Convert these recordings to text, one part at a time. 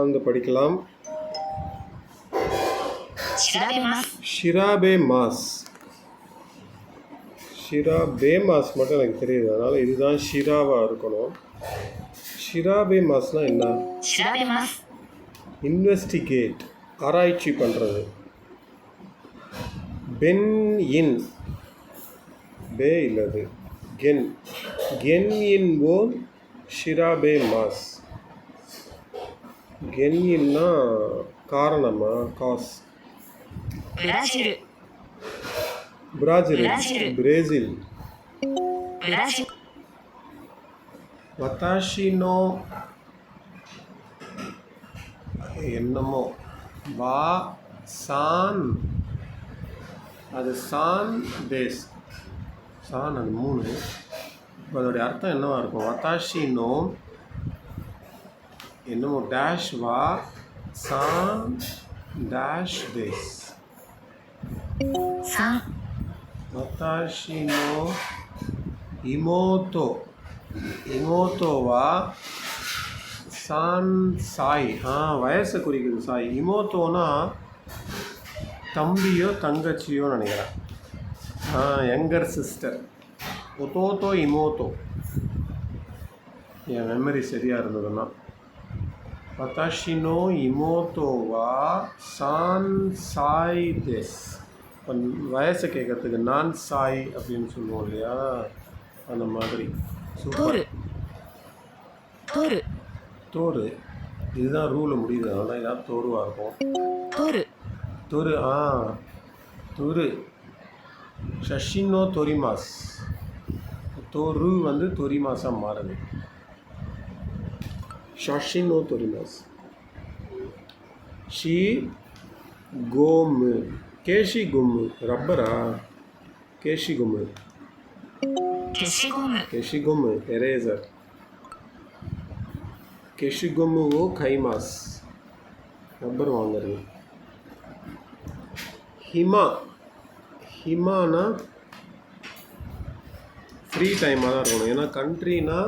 வந்து படிக்கலாம். ஷிராபே மாஸ் ஷிரா பேமாஸ் மட்டும் எனக்கு தெரியுது. அதனால் இதுதான் ஷிராவாக இருக்கணும். ஷிரா பேமாஸ்னால் என்ன? இன்வெஸ்டிகேட் ஆராய்ச்சி பண்ணுறது பென் இன் பே இல்லது. கென் கென் இன் ஓம் ஷிராபே மாஸ் கெனியன்னா காரணமா? காஸ். பிரேசில். பிரேசில். பிரேசில். வத்தாஷினோ. என்னமோ? வா சான். அது சான் பேஸ் சான் அது மூணு. இப்போ அதோடைய அர்த்தம் என்னவாக இருக்கும்? வத்தாஷினோ என்னமோ டேஷ் வா சாம் டேஷ் திஸ் வத்தாஷிமோ இமோத்தோ இமோட்டோ வா சான் சாய். ஆ வயசை குறிக்குது சாய். இமோத்தோனா தம்பியோ தங்கச்சியோ நினைக்கிறேன். ஆ யங்கர் சிஸ்டர் ஒத்தோத்தோ இமோத்தோ என் மெமரி சரியாக இருந்ததுன்னா. வதாஷினோ இமோத்தோவா சான் சாய் தெஸ். இப்போ கேட்கறதுக்கு நான் சாய் அப்படின்னு சொல்லுவோம் இல்லையா? அந்த மாதிரி. சூப்பர். தோறு. தோறு. இதுதான் ரூல் முடியுது. அதனால் ஏதாவது தோறுவாக இருக்கும். தோறு. துரு ஆ. துரு ஷஷினோ தொரிமாஸ். தொரு வந்து தொரிமாஸாக மாறுது. Shashinotorinas. She gom. Keshi gum. Rubber. Keshi gum. Keshi gum. Eraser. Keshi gum wo kaimas. Rubber வாங்குறது ஹிமா ஹிமானா ஃப்ரீ டைமாக தான் இருக்கணும் ஏன்னா கண்ட்ரினா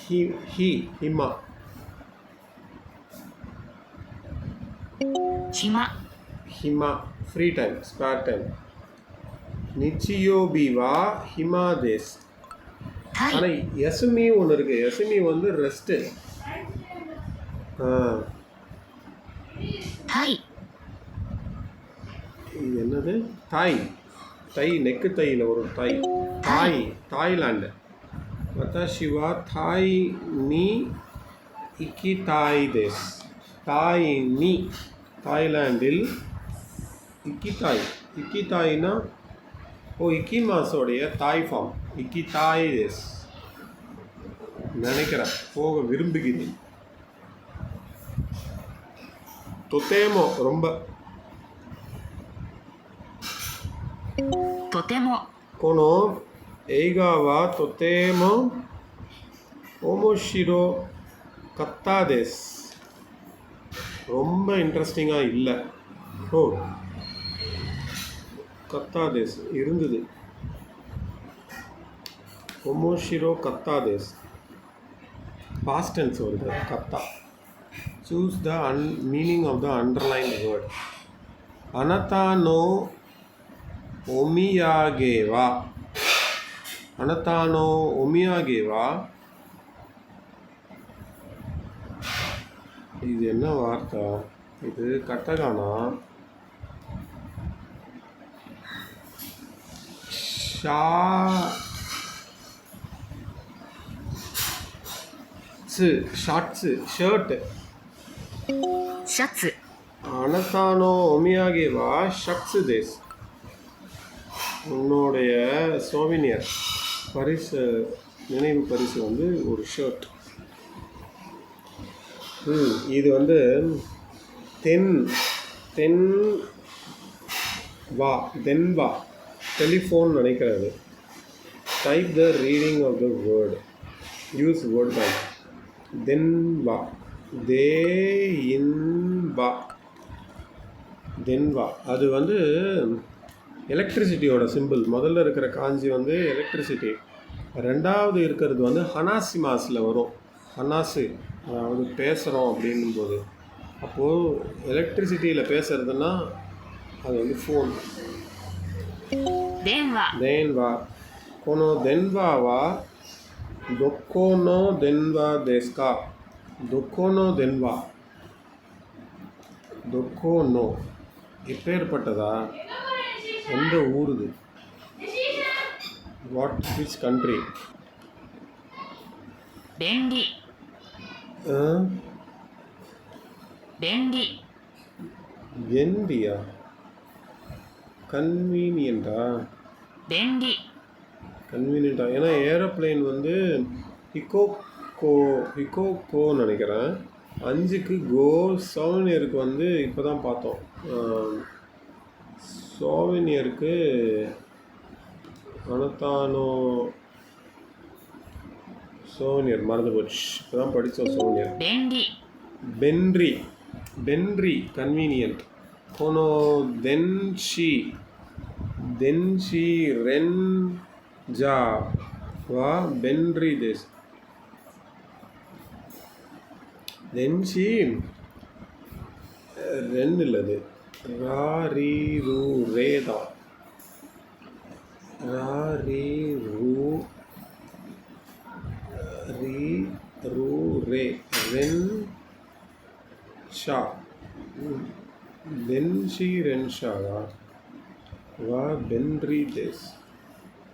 ஹி ஹி ஹிமா ஹிமா ஹிமா ஃப்ரீ டைம் ஸ்பேர் டைம் ஹிமா தேஸ் ஆனால் எசுமி ஒன்று இருக்குது எசுமி வந்து ரெஸ்ட்டு தாய் இது என்னது? தாய் தை நெக்கு தையில் ஒரு தாய் தாய் தாய்லாண்டு வத்தாஷிவா தாய் நீ இக்கி தாய் தேஸ் தாய் நீ தாய்லாண்டில் இக்கி தாய் இக்கி தாய்னா ஓ இக்கி மாஸோடைய தாய் ஃபார்ம் இக்கி தாய் தேஸ் நினைக்கிறேன் போக விரும்புகிறேன் தொத்தேமோ ரொம்ப とてもこの 映画はとても面白かったです。ரொம்ப இன்ட்ரெஸ்டிங்காக இல்லை ஓ கத்தா தேஸ் இருந்தது ஒமோஷிரோ கத்தா தேஸ் பாஸ்ட் டென்ஸ் வருது கத்தா choose the an meaning of the underlined word அனதானோ ஒமியாகேவா அனதானோ ஒமியாகேவா இது என்ன வார்த்தை இது கட்டகானா ஷா ஷார்ட்ஸு ஷர்ட்டு シャツ あなたのお土産はシャツです。உன்னுடைய சோவினியர் பரிசு நினைவு பரிசு வந்து ஒரு ஷர்ட் ம் இது வந்து தென் தென் வா தென் வா டெலிஃபோன் நினைக்கிறது. Type the reading of the word use word bank then வா தே இன் வா தென்வா அது வந்து எலக்ட்ரிசிட்டியோட சிம்பிள் முதல்ல இருக்கிற காஞ்சி வந்து எலக்ட்ரிசிட்டி ரெண்டாவது இருக்கிறது வந்து ஹனாசி மாஸில் வரும். ஹனாசு அதாவது பேசுகிறோம் அப்படின்னும் போது அப்போது எலக்ட்ரிசிட்டியில் பேசுகிறதுனா அது வந்து ஃபோன் தேன்வா கோனோ தென்வாவா தொக்கோனோ தென்வா தேஸ்கா தொக்கோனோ தென்வா தொக்கோனோ இப்பேற்பட்டதா எந்த ஊர் இது வாட் இஸ் கண்ட்ரி டெங்கி டெங்கி. எந்தியா கன்வீனியண்டா? டெங்கி. கன்வீனியண்டா. ஏன்னா ஏரோப்ளைன் வந்து இக்கோ ஹிக்கோக்கோ ஹிக்கோக்கோ நினைக்கிறேன். அஞ்சுக்கு கோ செவன் இயருக்கு வந்து இப்போ தான் பார்த்தோம் சோவனியருக்கு அனத்தானோ சோவனியர் மறந்து போச்சு. இப்போ தான் படித்தோம் சோவனியர். பென்ரி பென்ரி கன்வீனியன்ட். கோனோ தென்ஷி. தென்ஷி ரென் ஜா வா பென்ரி தேஸ் தென்ஷி ரென் இல்லது ராரீரூரே தான் ராரீரூ ரீ ரூ ரே ரென் ஷா பென் ஷி ரென் ஷாவா வா பென் ரீ தேஸ்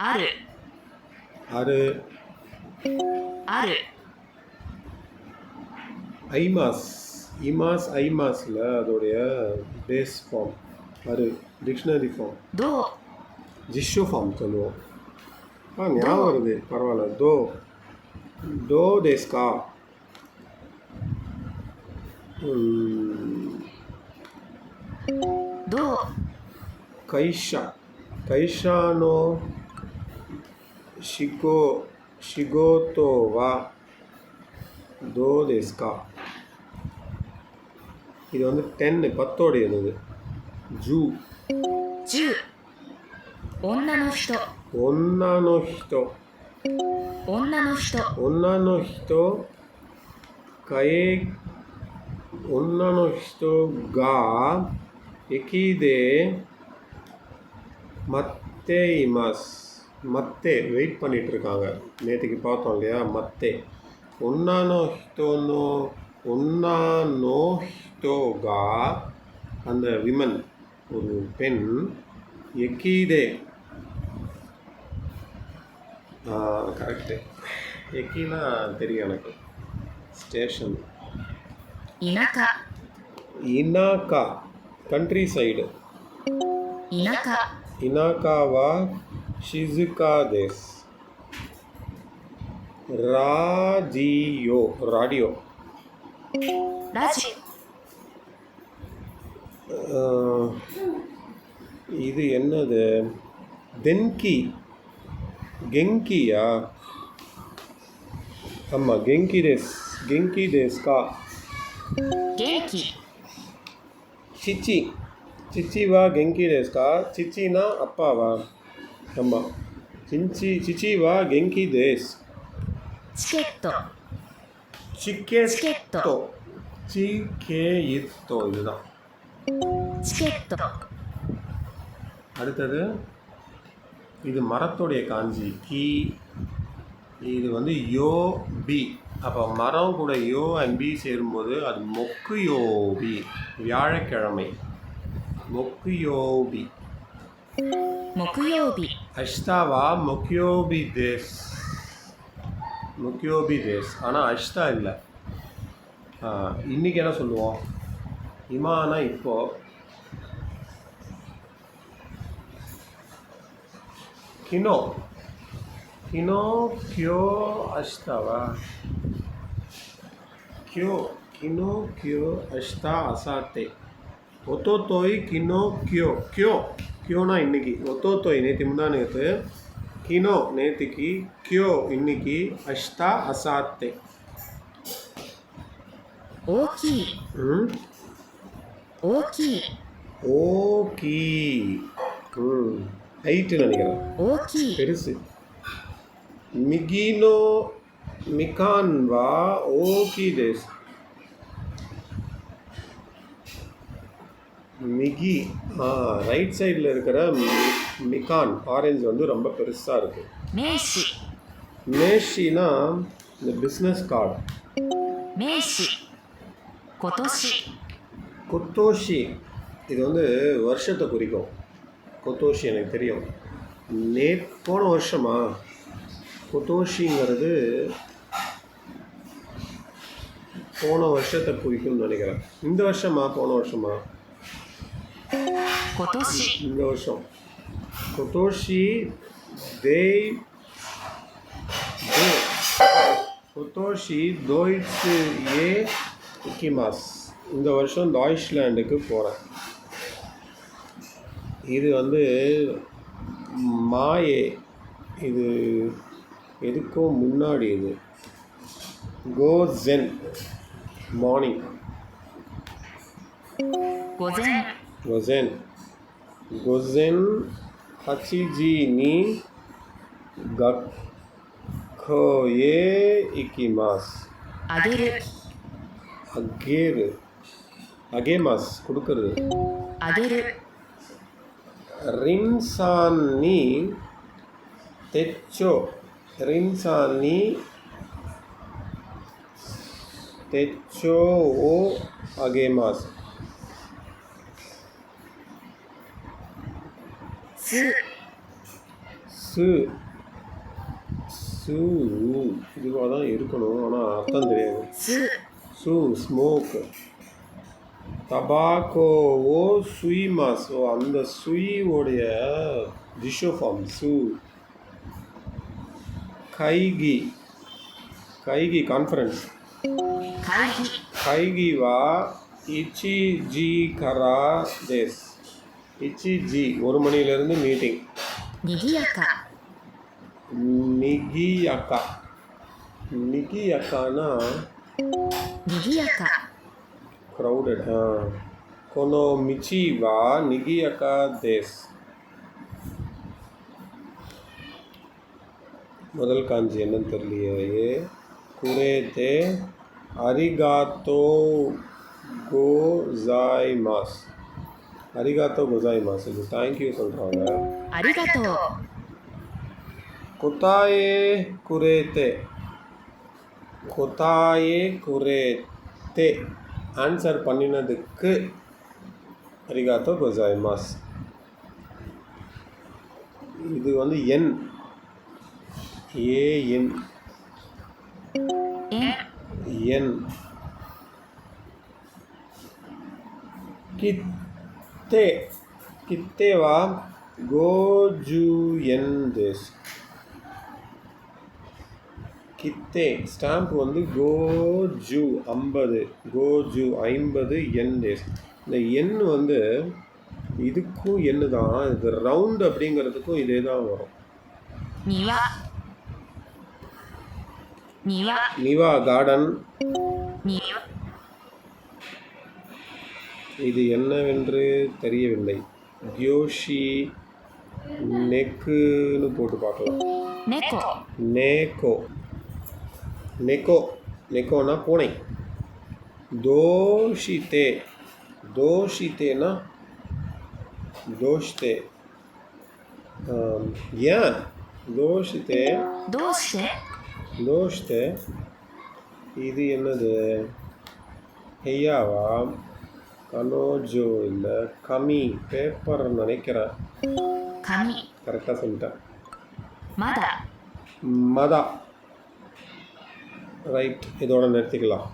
ஆறு ஆறு ஆறு ஐமாஸ் இமாஸ் ஐமாஸில் அதோடைய பேஸ் ஃபார்ம் அது டிக்ஷனரி ஃபார்ம் தோ. ஜிஷோ ஃபார்ம் சொல்லுவோம். ஆ ஞாபகம் வருது. பரவாயில்ல. தோ. டோ டேஸ்கா தோ. கைஷா. கைஷானோ ஷிகோ शिगोतोवा दो देश இது வந்து டென்னு பத்தோடையது இது ஜூ 10女の人 ஒன்னானோ ஹிட்டோ 女の人 女の人かえ女の人が駅で待っていますமத்தே வெயிட் பண்ணிட்டு இருக்காங்க நேற்றுக்கு பார்த்தோம் இல்லையா மத்தே ஒன்னானோ ஹிட்டோனோ ஒன்னா நோஹிதோகா அந்த விமன் ஒரு பெண் எக்கீதே. கரெக்டு எக்கினா தெரியும் எனக்கு. ஸ்டேஷன் இனாக்கா. இனாக்கா. கண்ட்ரி சைடு இனாக்கா. இனாக்காவா? ஷிசுகா தேஸ் ராஜியோ ராடியோ. ラジ ஆஹ், இது என்னது தென்கி கெங்கியா ஆமாம் கெங்கி தேஸ் கெங்கி தேஸ்கா 元気 சிச்சி சிச்சிவா கெங்கி தேஸ்கா சிச்சினா அப்பாவா ஆமாம் சிச்சி சிச்சிவா கெங்கி தேஸ் チケット சிக்கேட்டோ சிக்கேயித்தோ இதுதான் அடுத்தது இது மரத்துடைய காஞ்சி。கி。இது வந்து யோ பி。அப்போ மரம் கூட யோ அண்ட் பி சேரும்போது அது மொக்கு யோபி வியாழக்கிழமை。மொக்கு யோபி மொக்குயோபி அஷ்தாவா மொக்கியோபி தேஸ்。மொக்கியோபி தேஸ் ஆனால் அஷ்தா இல்லை இன்னைக்கு என்ன சொல்லுவோம்? இமானா இப்போ கினோ. கினோ கியோ அஷ்தாவா கியோ கினோ கியோ அஷ்தா அசாத்தே. ஒத்தோத்தோய் கினோ கியோ. கியோ கியோனா இன்னைக்கு. ஒத்தோத்தோய் நேற்று முந்தா நேற்று கினோ நேற்றுக்கு கியோ இன்னைக்கு அஷ்டா அசாத்தே ஓகி ம் ஓகி ஓகி ம் ஹைட்டு நினைக்கிறேன் ஓகி பெருசு மிகினோ மிகான்வா ஓகி தேஸ் மிகி ரைட் சைடில் இருக்கிற மிகான் ஆரஞ்சு வந்து ரொம்ப பெருசாக இருக்குது மேஷி. மேஷினா இந்த பிஸ்னஸ் கார்டு மேஷி. கொத்தோஷி. கொத்தோஷி. இது வந்து வருஷத்தை குறிக்கும். கொத்தோஷி எனக்கு தெரியும். நே போன வருஷமா? கொத்தோஷிங்கிறது போன வருஷத்தை குறிக்கும்னு நினைக்கிறேன். இந்த வருஷமா போன வருஷமா? 今年。இந்த வருஷம் கொத்தோஷி தே தே கொத்தோஷி தோய்ட்ஸ் ஏ இக்கிமாஸ் இந்த வருஷம் டாய்ச்லாண்டுக்கு போகிறேன் இது வந்து மாயே. இது எதுக்கும் முன்னாடி இது. கோ ஜென் மார்னிங் वज़न गुज़न हकीजीनी गखोये इकीमास அதிரு அகேரு அகேமாஸ் கொடுக்கறது அதிரு ரிம்சான்னி தெச்சோ ரிம்சான்னி తెచ్చో ఓ అగేమాస్ சு. சு. சு. இதுவாக தான் இருக்கணும் ஆனால் அர்த்தம் தெரியாது. சு. ஸ்மோக் தபாக்கோவோ சுய் மாஸோ அந்த சுயோடைய டிஷோ ஃபார்ம் சு. கைகி. கைகி கான்ஃபரன்ஸ் கைகி. வா இச்சி ஜி கரா தேஸ். இச்சிஜி ஒரு மணிலேருந்து மீட்டிங் நிகியாக்கா நிகியாக்கா நிகியாக்கானா நிகியாக்கா crowded ஆ கொனோ மிச்சி வா நிகியாக்கா தேஸ் முதல் காஞ்சி என்னன்னு தெரியலையே குரேதே அரிகாத்தோ கோசாய்மாஸ் அரிகாத்தோ குசாய்மாஸ் இது தேங்க்யூ சொல்கிறாங்க அரிகாத்தோ குத்தாயே குரேத்தே குத்தாயே குரேத்தே ஆன்சர் பண்ணினதுக்கு அரிகாத்தோ குசாய்மாஸ் இது வந்து என். ஏஎன் என். கித். கித்தே கித்தேவா கோஜூயன்ஸ் கித்தே ஸ்டாம்ப் வந்து கோஜு ஐம்பது கோஜு ஐம்பது என் இந்த எண் வந்து இதுக்கும் எண்ணு தான் இது ரவுண்ட் அப்படிங்கிறதுக்கும் இதே தான் வரும். நிவா. கார்டன். இது என்னவென்று தெரியவில்லை. கியோஷி நெக்குன்னு போட்டு பார்க்கலாம். நெக்கோ. நேக்கோ. நெக்கோ. நெக்கோனா பூனை. தோஷித்தே. தோஷித்தேனா? தோஷித்தே ஏன்? தோஷித்தே தோஷே தோஷித்தே இது என்னது? ஹெய்யாவா கனோஜோ இல்லை கமி பேப்பர் நினைக்கிறேன். கமி. கரெக்டாக சொல்லிட்டேன். மதா. மதா. ரைட் இதோட நிறுத்திக்கலாம்.